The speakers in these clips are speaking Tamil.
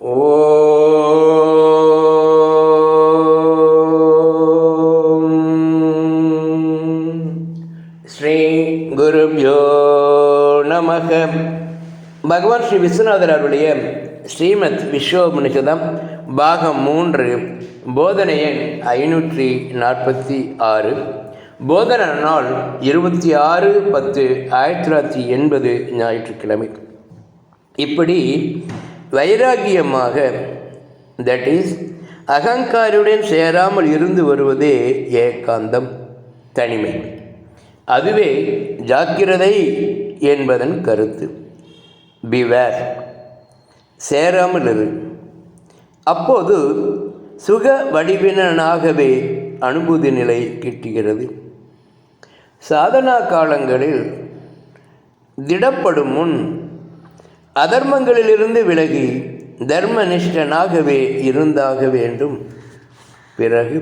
ஓ ஸ்ரீ குருப்யோ நமக பகவான் ஸ்ரீ விஸ்வநாதர் அவருடைய ஸ்ரீமத் விஸ்வோபனிஷதம் பாகம் மூன்று போதனை எண் ஐநூற்றி நாற்பத்தி ஆறு. போதன நாள் இருபத்தி ஆறு பத்து ஆயிரத்தி தொள்ளாயிரத்தி எண்பது ஞாயிற்றுக்கிழமை. இப்படி வைராகியமாக தட் இஸ் அகங்காரியுடன் சேராமல் இருந்து வருவதே ஏகாந்தம் தனிமை. அதுவே ஜாக்கிரதை என்பதன் கருத்து. பிவேர் சேராமல் இரு. அப்போது சுக வடிவினனாகவே அனுபூதி நிலை கிட்டுகிறது. சாதனா காலங்களில் திடப்படும் முன் அதர்மங்களிலிருந்து விலகி தர்மனிஷ்டனாகவே இருந்தாக வேண்டும். பிறகு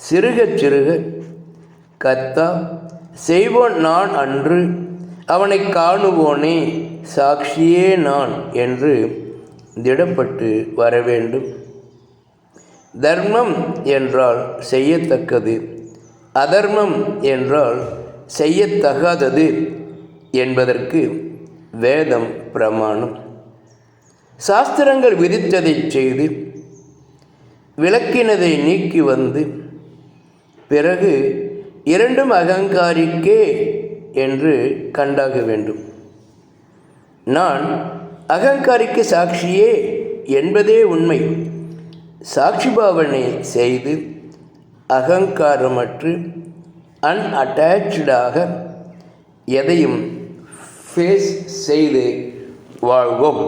சிறுக சிறுக கத்தா செய்வோன் நான் அன்று அவனை காணுவோனே சாட்சியே நான் என்று திடப்பட்டு வர வேண்டும். தர்மம் என்றால் செய்யத்தக்கது அதர்மம் என்றால் செய்யத்தகாதது என்பதற்கு வேதம் பிரமாணம். சாஸ்திரங்கள் விதித்ததை செய்து விளக்கினதை நீக்கி வந்து பிறகு இரண்டும் அகங்காரிக்கே என்று கண்டாக வேண்டும். நான் அகங்காரிக்கு சாட்சியே என்பதே உண்மை. சாட்சி பாவனை செய்து அகங்காரமற்று அன்அட்டாச்சாக எதையும் ஃபேஸ் செய்து வாழ்வோம்